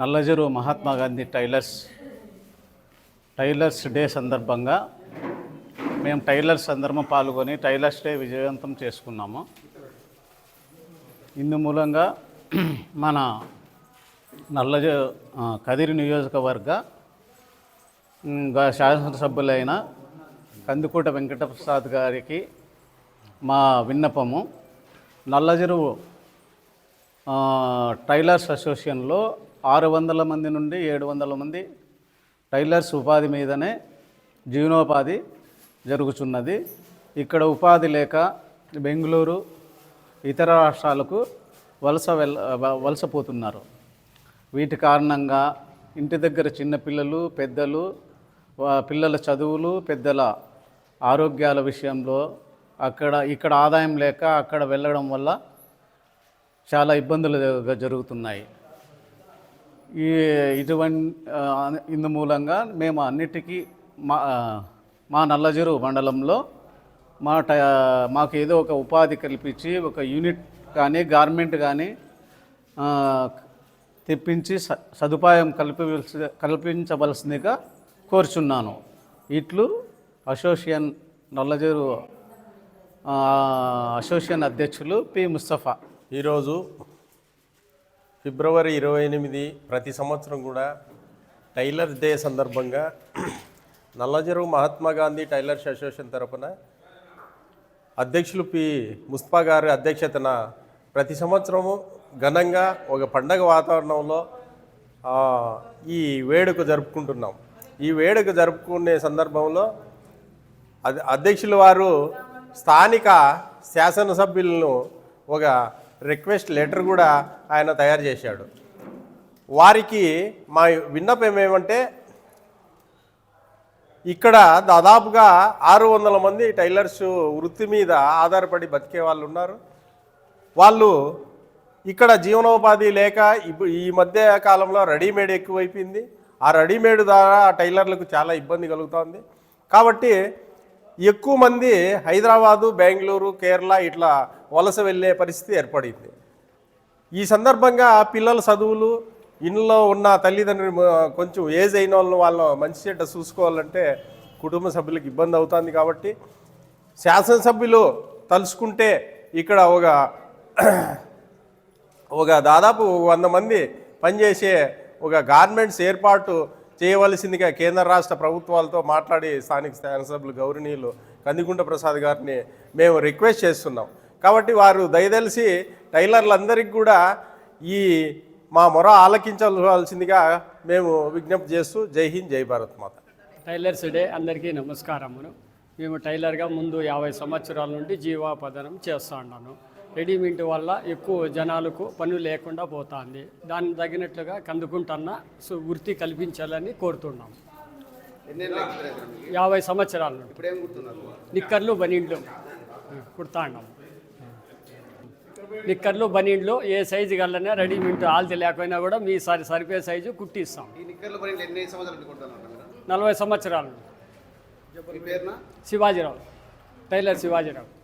Nallajarla Mahatma Gandhi tailors tailors day సందర్భంగా మేము tailors అందరము పాల్గొని టైలర్స్ డే విజయవంతం చేసుకున్నాము. ఇందు మూలంగా మన నల్లజ కదిరి నియోజకవర్గ శాసనసభ్యులైన కందుకూట వెంకటప్రసాద్ గారికి మా విన్నపము. నల్లజెరువు టైలర్స్ అసోసియేషన్లో ఆరు వందల మంది నుండి ఏడు వందల మంది టైలర్స్ ఉపాధి మీదనే జీవనోపాధి జరుగుతున్నది ఇక్కడ ఉపాధి లేక బెంగళూరు ఇతర రాష్ట్రాలకు వలస వెల్ వలసపోతున్నారు వీటి కారణంగా ఇంటి దగ్గర చిన్నపిల్లలు పెద్దలు పిల్లల చదువులు పెద్దల ఆరోగ్యాల విషయంలో అక్కడ ఇక్కడ ఆదాయం లేక అక్కడ వెళ్ళడం వల్ల చాలా ఇబ్బందులు జరుగుతున్నాయి. ఈ ఇటువంటి ఇందు మూలంగా మేము అన్నిటికీ మా మా నల్లజెరువు మండలంలో మా ట మాకు ఏదో ఒక ఉపాధి కల్పించి ఒక యూనిట్ కానీ గార్మెంట్ కానీ తెప్పించి స సదుపాయం కల్పించ కల్పించవలసిందిగా కోరుచున్నాను. ఇట్లు అసోసియన్ నల్లజరు అసోసియన్ అధ్యక్షులు పి ముస్తఫా. ఈరోజు ఫిబ్రవరి ఇరవై ఎనిమిది ప్రతి సంవత్సరం కూడా టైలర్ డే సందర్భంగా నల్లజరువు మహాత్మా గాంధీ టైలర్స్ అసోసియేషన్ తరపున అధ్యక్షులు పి. ముస్తఫా గారి అధ్యక్షతన ప్రతి సంవత్సరము ఘనంగా ఒక పండగ వాతావరణంలో ఈ వేడుక జరుపుకుంటున్నాం. ఈ వేడుక జరుపుకునే సందర్భంలో అధ్- అధ్యక్షుల వారు స్థానిక శాసనసభ్యులను ఒక రిక్వెస్ట్ లెటర్ కూడా ఆయన తయారు చేశాడు. వారికి మా విన్నపం ఏమంటే ఇక్కడ దాదాపుగా ఆరు వందల మంది టైలర్స్ వృత్తి మీద ఆధారపడి బతికే వాళ్ళు ఉన్నారు. వాళ్ళు ఇక్కడ జీవనోపాధి లేక ఈ మధ్య కాలంలో రెడీమేడ్ ఎక్కువైపోయింది. ఆ రెడీమేడ్ ద్వారా ఆ టైలర్లకు చాలా ఇబ్బంది కలుగుతోంది. కాబట్టి ఎక్కువ మంది హైదరాబాదు బెంగళూరు కేరళ ఇట్లా వలస వెళ్ళే పరిస్థితి ఏర్పడింది. ఈ సందర్భంగా పిల్లల చదువులు ఇంట్లో ఉన్న తల్లిదండ్రులు కొంచెం ఏజ్ అయిన వాళ్ళని వాళ్ళ మంచి చెడ్డ చూసుకోవాలంటే కుటుంబ సభ్యులకు ఇబ్బంది అవుతుంది కాబట్టి శాసనసభ్యులు తలుచుకుంటే ఇక్కడ ఒక ఒక దాదాపు వంద మంది పనిచేసే ఒక గార్మెంట్స్ ఏర్పాటు చేయవలసిందిగా కేంద్ర రాష్ట్ర ప్రభుత్వాలతో మాట్లాడి స్థానిక శాసనసభ్యులు గౌరవనీయులు కందిగుంట ప్రసాద్ గారిని మేము రిక్వెస్ట్ చేస్తున్నాం. కాబట్టి వారు దయదలిసి టైలర్లందరికీ కూడా ఈ మా మొర ఆలకించవలసిందిగా మేము విజ్ఞప్తి చేస్తూ జై హింద్ జై భారత్ మాత. టైలర్స్ డే అందరికీ నమస్కారమును మేము టైలర్గా ముందు యాభై సంవత్సరాల నుండి జీవాపదనం చేస్తూ ఉన్నాను. రెడీమేడ్ వల్ల ఎక్కువ జనాలకు పని లేకుండా పోతుంది. దానికి తగినట్లుగా కందుకుంటున్న సు- వృత్తి కల్పించాలని కోరుతున్నాం. యాభై సంవత్సరాల నిక్కర్లు బనీండ్లు కుడతా ఉన్నాం నిక్కర్లు బనీండ్లు ఏ సైజు గల్లనే రెడీమేడ్ ఆల్తి లేకపోయినా కూడా మీ సరి సరిపోయే సైజు కుట్టిస్తాం. నలభై సంవత్సరాలు శివాజీరావు. టైలర్ శివాజీరావు.